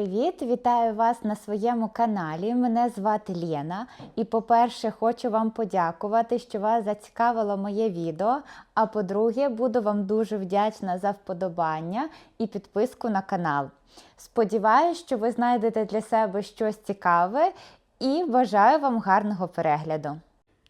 привіт! Вітаю вас на своєму каналі. Мене звати Лєна. І, по-перше, хочу вам подякувати, що вас зацікавило моє відео. А по-друге, буду вам дуже вдячна за вподобання і підписку на канал. Сподіваюсь, що ви знайдете для себе щось цікаве і бажаю вам гарного перегляду.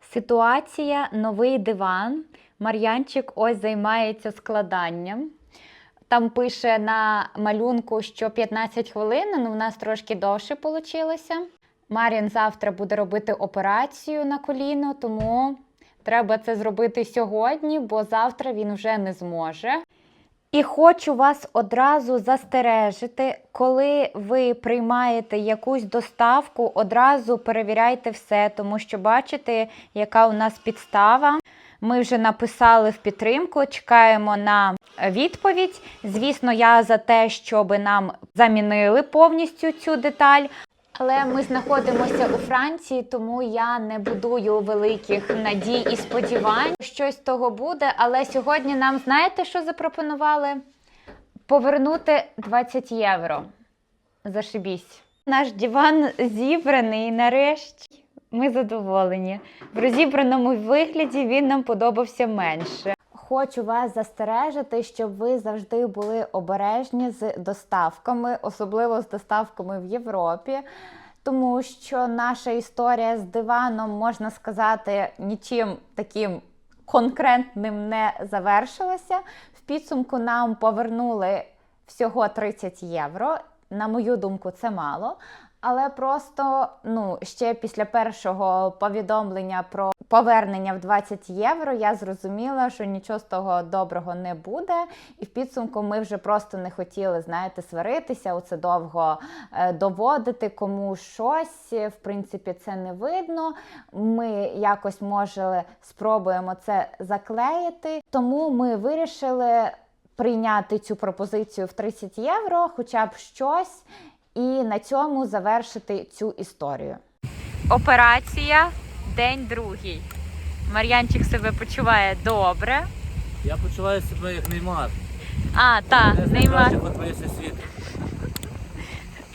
Ситуація новий диван. Мар'янчик ось займається складанням. Там пише на малюнку, що 15 хвилин, ну в нас трошки довше вийшло. Мар'ян завтра буде робити операцію на коліно, тому треба це зробити сьогодні, бо завтра він вже не зможе. І хочу вас одразу застережити, коли ви приймаєте якусь доставку, одразу перевіряйте все, тому що бачите, яка у нас підстава. Ми вже написали в підтримку, чекаємо на відповідь. Звісно, я за те, щоб нам замінили повністю цю деталь. Але ми знаходимося у Франції, тому я не будую великих надій і сподівань. Щось того буде. Але сьогодні нам знаєте, що запропонували? Повернути 20 євро. Зашибісь. Наш диван зібраний нарешті. Ми задоволені. В розібраному вигляді він нам подобався менше. Хочу вас застережити, щоб ви завжди були обережні з доставками, особливо з доставками в Європі. Тому що наша історія з диваном, можна сказати, нічим таким конкретним не завершилася. В підсумку нам повернули всього 30 євро. На мою думку, це мало. Але просто ну ще після першого повідомлення про повернення в 20 євро я зрозуміла, що нічого з того доброго не буде. І в підсумку ми вже просто не хотіли, знаєте, сваритися, оце довго е, доводити кому щось. В принципі, це не видно. Ми якось може спробуємо це заклеїти. Тому ми вирішили прийняти цю пропозицію в 30 євро, хоча б щось і на цьому завершити цю історію. Операція, день другий. Мар'янчик себе почуває добре. Я почуваю себе як Неймар. А, так, Неймар, найкращих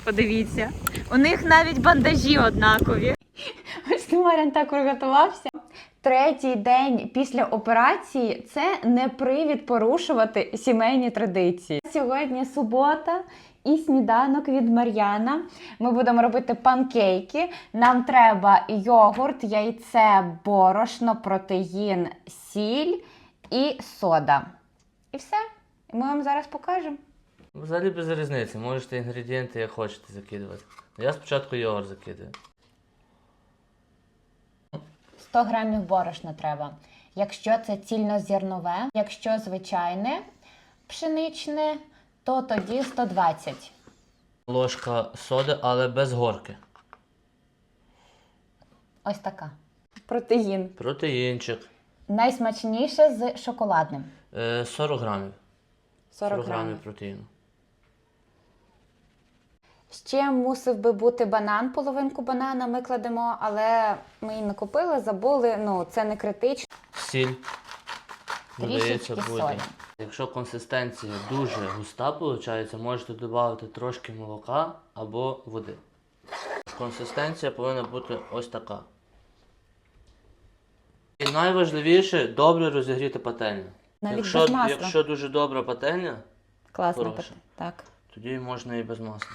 подивіться. У них навіть бандажі однакові. Ось Мар'ян так приготувався. Третій день після операції це не привід порушувати сімейні традиції. Сьогодні субота і сніданок від Мар'яна. Ми будемо робити панкейки. Нам треба йогурт, яйце, борошно, протеїн, сіль і сода. І все. Ми вам зараз покажемо. Взагалі без різниці, можете інгредієнти як хочете закидувати. Я спочатку йогурт закидаю. 100 грамів борошна треба. Якщо це цільнозернове, якщо звичайне пшеничне, то тоді 120. Ложка соди, але без горки. Ось така. Протеїн. Протеїнчик. Найсмачніше з шоколадним. Е, 40 грамів. 40 грамів. протеїну. Ще мусив би бути банан, половинку банана ми кладемо, але ми її не купили, забули. Ну, це не критично. Сіль. Трішечки солі. Якщо консистенція дуже густа виходить, можете додати трошки молока або води. Консистенція повинна бути ось така. І найважливіше добре розігріти пательню. Навіть якщо, без масла. якщо дуже добра пательня, Класно. Хороше. Так. тоді можна і без масла.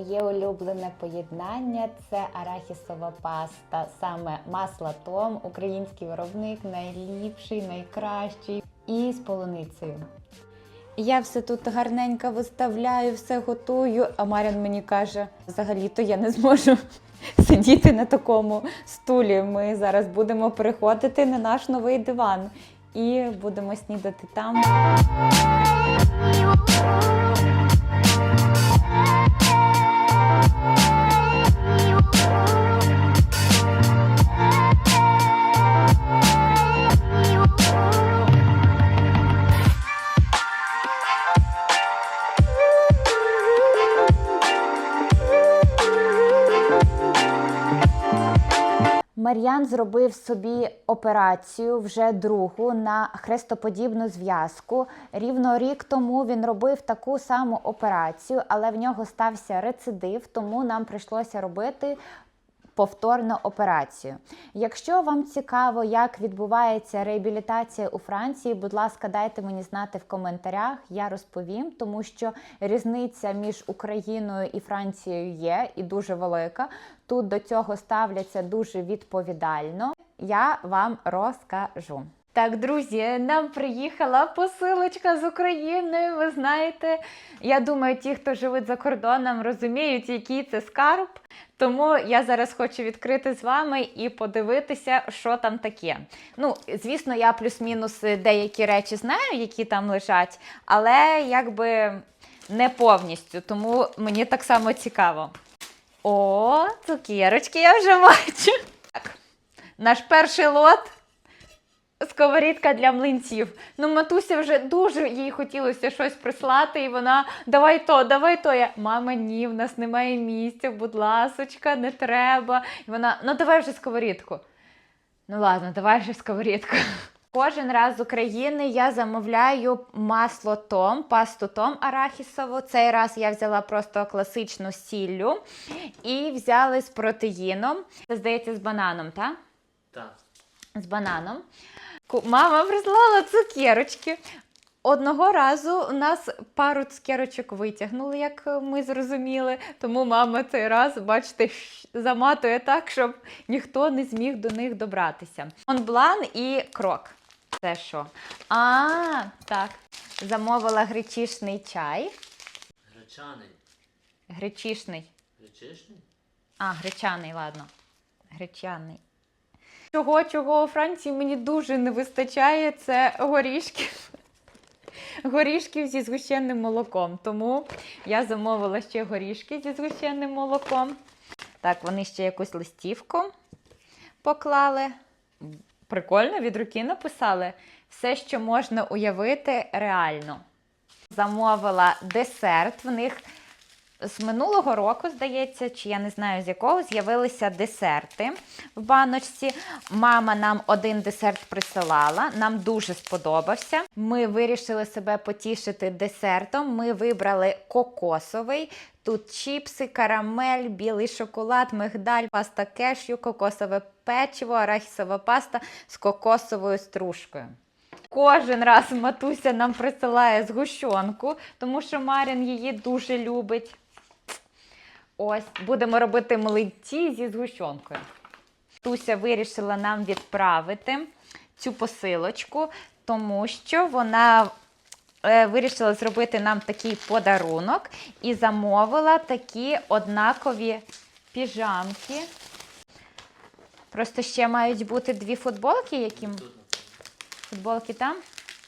Моє улюблене поєднання це арахісова паста, саме масло Том, український виробник, найліпший, найкращий, і з полуницею. Я все тут гарненько виставляю, все готую. А Марян мені каже: взагалі-то я не зможу сидіти на такому стулі. Ми зараз будемо переходити на наш новий диван і будемо снідати там. Мар'ян зробив собі операцію вже другу на хрестоподібну зв'язку. Рівно рік тому він робив таку саму операцію, але в нього стався рецидив, тому нам прийшлося робити повторну операцію. Якщо вам цікаво, як відбувається реабілітація у Франції, будь ласка, дайте мені знати в коментарях, я розповім, тому що різниця між Україною і Францією є і дуже велика. Тут до цього ставляться дуже відповідально. Я вам розкажу. Так, друзі, нам приїхала посилочка з України. Ви знаєте, я думаю, ті, хто живуть за кордоном, розуміють, який це скарб. Тому я зараз хочу відкрити з вами і подивитися, що там таке. Ну, звісно, я плюс-мінус деякі речі знаю, які там лежать, але якби не повністю, тому мені так само цікаво. О, цукерочки я вже бачу. Так, наш перший лот. Сковорідка для млинців. Ну, матуся вже дуже їй хотілося щось прислати, і вона давай то, давай то. Я мама, ні, в нас немає місця, будь ласочка, не треба. І вона, ну давай вже сковорідку. Ну ладно, давай вже сковорідку. Кожен раз з України я замовляю масло Том, пасту Том арахісову. Цей раз я взяла просто класичну сіллю і взяли з протеїном. Це здається з бананом, так? Так. з бананом. Мама прислала цукерочки. Одного разу у нас пару цукерочок витягнули, як ми зрозуміли. Тому мама цей раз, бачите, заматує так, щоб ніхто не зміг до них добратися. Монблан і крок. Це що? А, так. Замовила гречишний чай. Гречаний. Гречишний. Гречишний? А, гречаний, ладно. Гречаний. Чого, чого у Франції мені дуже не вистачає, це горішків. Горішків зі згущеним молоком. Тому я замовила ще горішки зі згущеним молоком. Так, вони ще якусь листівку поклали. Прикольно, від руки написали. Все, що можна уявити, реально. Замовила десерт. В них з минулого року, здається, чи я не знаю з якого, з'явилися десерти в баночці. Мама нам один десерт присилала, нам дуже сподобався. Ми вирішили себе потішити десертом. Ми вибрали кокосовий. Тут чіпси, карамель, білий шоколад, мигдаль, паста кешю, кокосове печиво, арахісова паста з кокосовою стружкою. Кожен раз матуся нам присилає згущенку, тому що Марін її дуже любить. Ось, будемо робити млинці зі згущенкою. Туся вирішила нам відправити цю посилочку, тому що вона е, вирішила зробити нам такий подарунок і замовила такі однакові піжамки. Просто ще мають бути дві футболки, які футболки там.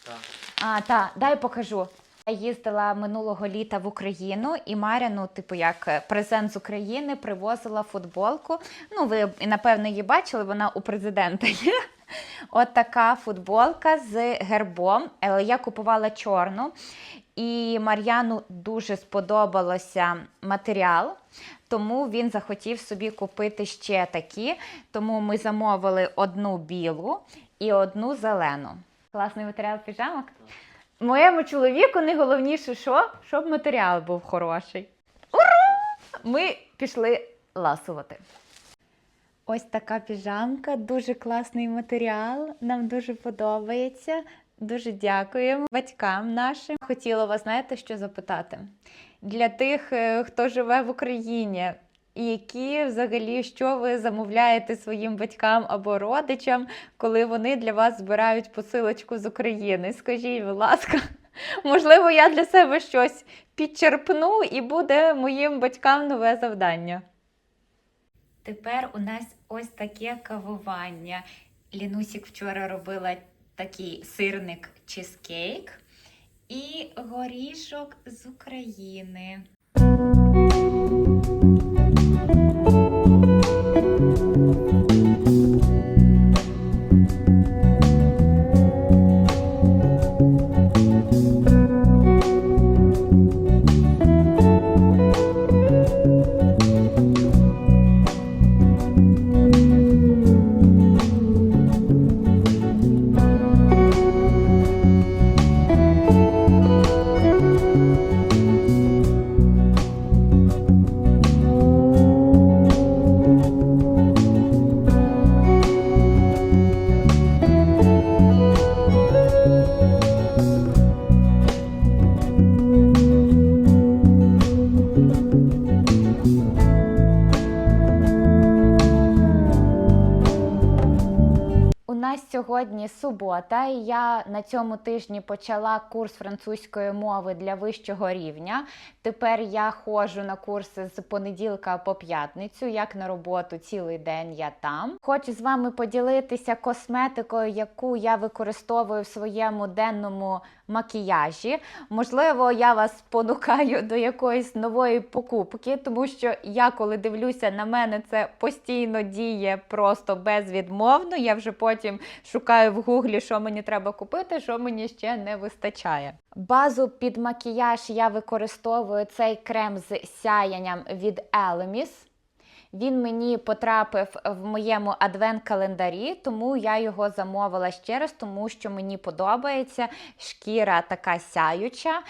Так. А, так, дай покажу. Я їздила минулого літа в Україну і Маряну, типу, як е, презент з України, привозила футболку. Ну, ви напевно її бачили, вона у президента є. От така футболка з гербом. Я купувала чорну. І Мар'яну дуже сподобалося матеріал, тому він захотів собі купити ще такі. Тому ми замовили одну білу і одну зелену. Класний матеріал піжамок. Моєму чоловіку найголовніше, що? щоб матеріал був хороший. Ура! Ми пішли ласувати. Ось така піжамка, дуже класний матеріал. Нам дуже подобається. Дуже дякуємо батькам нашим. Хотіла вас, знаєте, що запитати? Для тих, е, хто живе в Україні, які взагалі що ви замовляєте своїм батькам або родичам, коли вони для вас збирають посилочку з України? Скажіть, будь ласка, можливо, я для себе щось підчерпну і буде моїм батькам нове завдання. Тепер у нас ось таке кавування. Лінусік вчора робила такий сирник чизкейк і горішок з України. you сьогодні субота, і я на цьому тижні почала курс французької мови для вищого рівня. Тепер я ходжу на курси з понеділка по п'ятницю, як на роботу цілий день я там. Хочу з вами поділитися косметикою, яку я використовую в своєму денному макіяжі. Можливо, я вас спонукаю до якоїсь нової покупки, тому що я, коли дивлюся на мене, це постійно діє просто безвідмовно. Я вже потім шукаю в гуглі, що мені треба купити, що мені ще не вистачає. Базу під макіяж я використовую цей крем з сяянням від Elemis. Він мені потрапив в моєму адвент-календарі, тому я його замовила ще раз, тому що мені подобається шкіра така сяюча,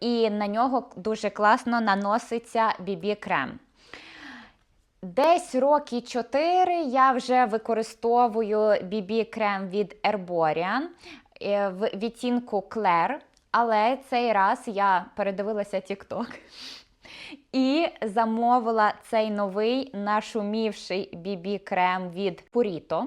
і на нього дуже класно наноситься BB-крем. Десь роки 4 я вже використовую BB-крем від Herborian е, в відтінку Claire, але цей раз я передивилася TikTok і замовила цей новий нашумівший BB-крем від Purito.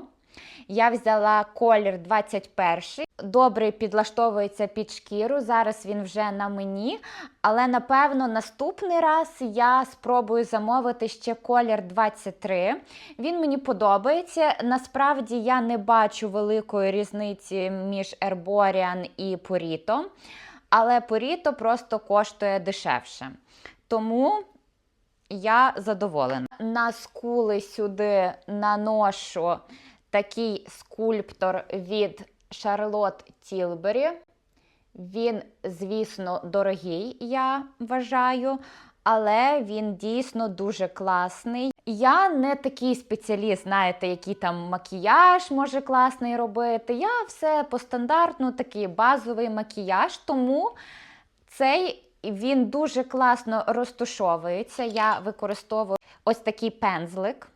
Я взяла колір 21. Добре підлаштовується під шкіру. Зараз він вже на мені. Але напевно наступний раз я спробую замовити ще колір 23. Він мені подобається. Насправді я не бачу великої різниці між Herborian і Purito. Але Purito просто коштує дешевше. Тому я задоволена. На скули сюди наношу такий скульптор від Charlotte Tilbury. Він, звісно, дорогий, я вважаю, але він дійсно дуже класний. Я не такий спеціаліст, знаєте, який там макіяж може класний робити. Я все по стандартну, такий базовий макіяж, тому цей він дуже класно розтушовується. Я використовую ось такий пензлик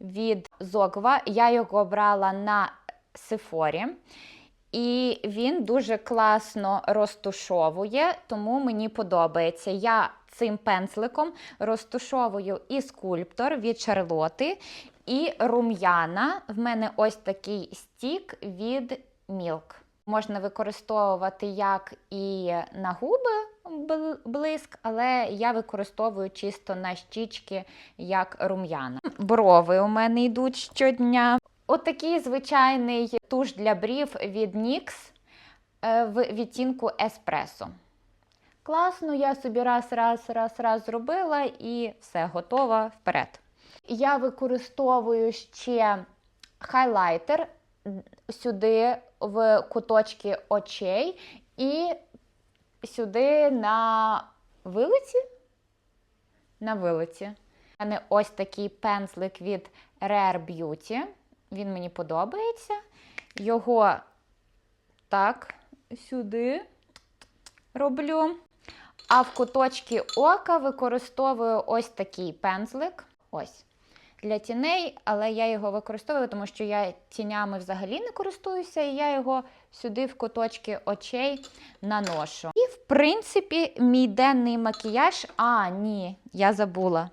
від Зогва. Я його брала на Сефорі. І він дуже класно розтушовує, тому мені подобається. Я цим пензликом розтушовую і скульптор від Шарлоти, і рум'яна. В мене ось такий стік від Milk. Можна використовувати як і на губи блиск, але я використовую чисто на щічки як рум'яна. Брови у мене йдуть щодня. Отакий звичайний туш для брів від NYX е, в відтінку еспресо. Класно, я собі раз, раз, раз, раз зробила і все, готова вперед. Я використовую ще хайлайтер сюди в куточки очей і сюди на вилиці. На вилиці. У мене ось такий пензлик від Rare Beauty. Він мені подобається. Його так сюди роблю. А в куточки ока використовую ось такий пензлик. Ось. Для тіней, але я його використовую, тому що я тінями взагалі не користуюся, і я його сюди в куточки очей наношу. І, в принципі, мій денний макіяж. А, ні, я забула.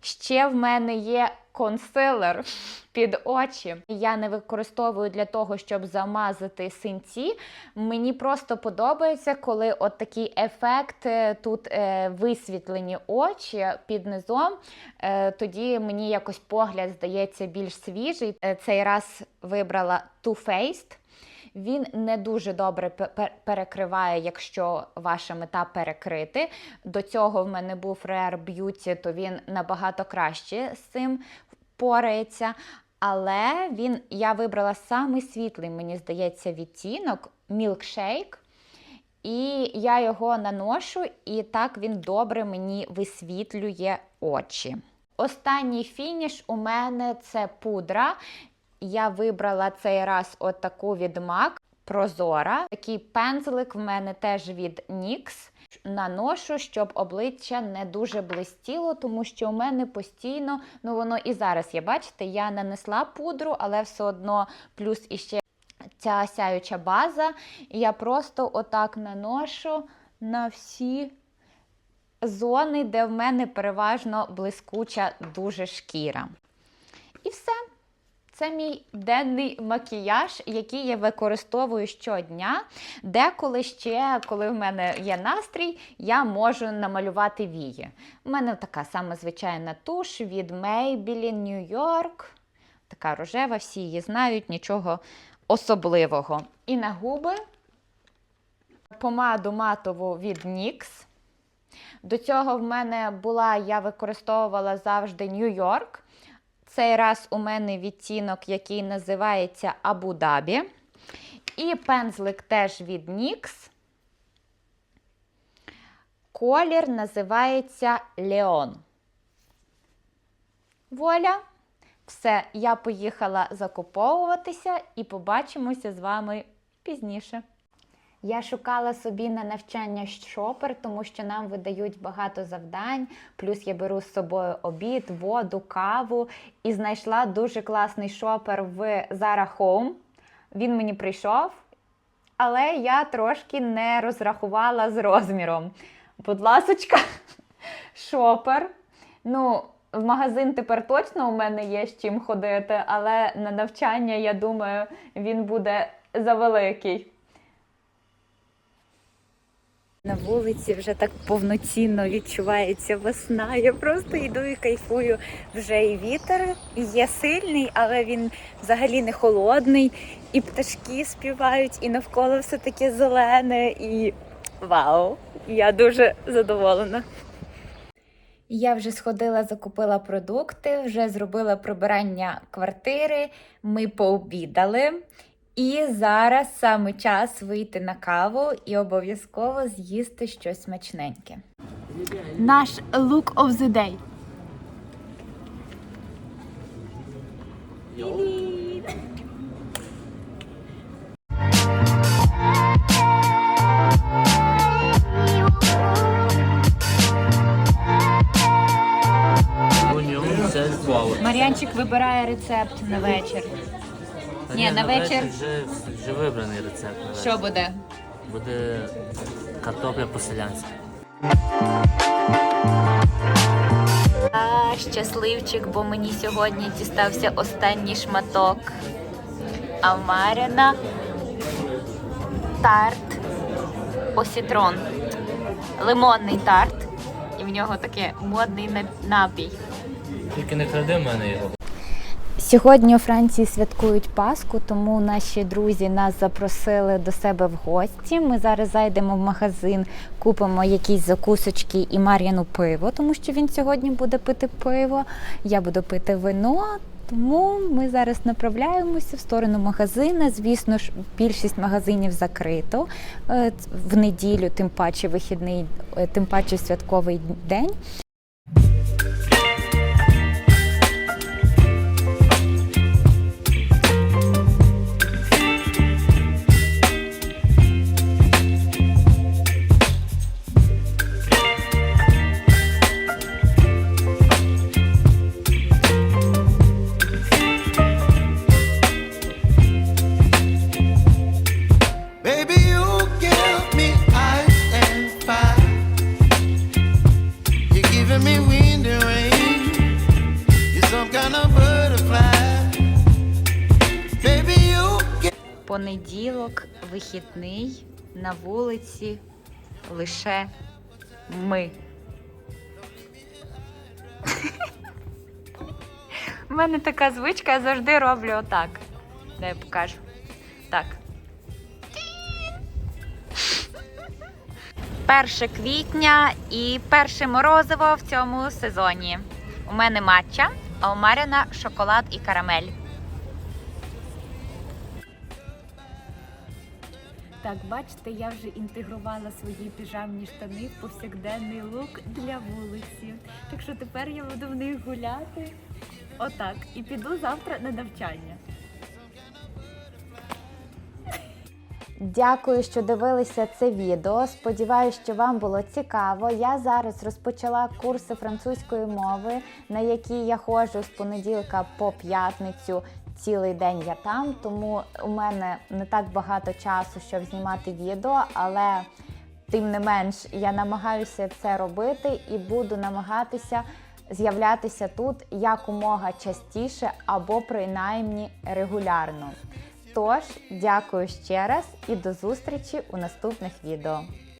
Ще в мене є консилер під очі. Я не використовую для того, щоб замазати синці. Мені просто подобається, коли от такий ефект е, тут е, висвітлені очі під низом. Е, тоді мені якось погляд здається більш свіжий. Е, цей раз вибрала Too Faced. Він не дуже добре пе- пе- перекриває, якщо ваша мета перекрити. До цього в мене був Rare Beauty, то він набагато краще з цим порається. Але він, я вибрала самий світлий, мені здається, відтінок Milkshake. І я його наношу, і так він добре мені висвітлює очі. Останній фініш у мене це пудра. Я вибрала цей раз отаку від MAC Прозора. Такий пензлик в мене теж від NYX. Наношу, щоб обличчя не дуже блистіло, тому що у мене постійно, ну воно і зараз є, бачите, я нанесла пудру, але все одно плюс іще ця сяюча база. І я просто отак наношу на всі зони, де в мене переважно блискуча дуже шкіра. І все. Це мій денний макіяж, який я використовую щодня. Деколи ще, коли в мене є настрій, я можу намалювати вії. У мене така сама звичайна туш від Maybelline New York. Така рожева, всі її знають, нічого особливого. І на губи помаду матову від NYX. До цього в мене була, я використовувала завжди Нью-Йорк. Цей раз у мене відтінок, який називається Абу-Дабі. І пензлик теж від NYX. Колір називається Леон. Вуаля! Все, я поїхала закуповуватися і побачимося з вами пізніше. Я шукала собі на навчання шопер, тому що нам видають багато завдань. Плюс я беру з собою обід, воду, каву і знайшла дуже класний шопер в Zara Home. Він мені прийшов, але я трошки не розрахувала з розміром. Будь ласочка, шопер. Ну, в магазин тепер точно у мене є з чим ходити, але на навчання, я думаю, він буде завеликий. На вулиці вже так повноцінно відчувається весна. Я просто йду і кайфую. Вже і вітер є сильний, але він взагалі не холодний. І пташки співають, і навколо все таке зелене. І вау! Я дуже задоволена. Я вже сходила, закупила продукти, вже зробила прибирання квартири. Ми пообідали. І зараз саме час вийти на каву і обов'язково з'їсти щось смачненьке. Наш look of the day. Мар'янчик вибирає рецепт на вечір. Ні, на вечір- Вже, вже вибраний рецепт. на вечір. Що буде? Буде картопля по-селянськи. А, щасливчик, бо мені сьогодні дістався останній шматок. А в Маріна тарт осітрон. Лимонний тарт. І в нього таке модний на- напій. Тільки не кради в мене його. Сьогодні у Франції святкують Пасху, тому наші друзі нас запросили до себе в гості. Ми зараз зайдемо в магазин, купимо якісь закусочки і Мар'яну пиво, тому що він сьогодні буде пити пиво. Я буду пити вино. Тому ми зараз направляємося в сторону магазина. Звісно ж, більшість магазинів закрито е, в неділю, тим паче вихідний, е, тим паче святковий день. Вихідний, на вулиці лише ми. У мене така звичка, я завжди роблю отак. Дай я покажу. Так. 1 квітня і перше морозиво в цьому сезоні. У мене матча, а у Маріна шоколад і карамель. Так, бачите, я вже інтегрувала свої піжамні штани в повсякденний лук для вулиці. Так що тепер я буду в них гуляти. Отак. І піду завтра на навчання. Дякую, що дивилися це відео. Сподіваюсь, що вам було цікаво. Я зараз розпочала курси французької мови, на які я ходжу з понеділка по п'ятницю. Цілий день я там, тому у мене не так багато часу, щоб знімати відео, але тим не менш я намагаюся це робити і буду намагатися з'являтися тут якомога частіше або принаймні регулярно. Тож, дякую ще раз і до зустрічі у наступних відео.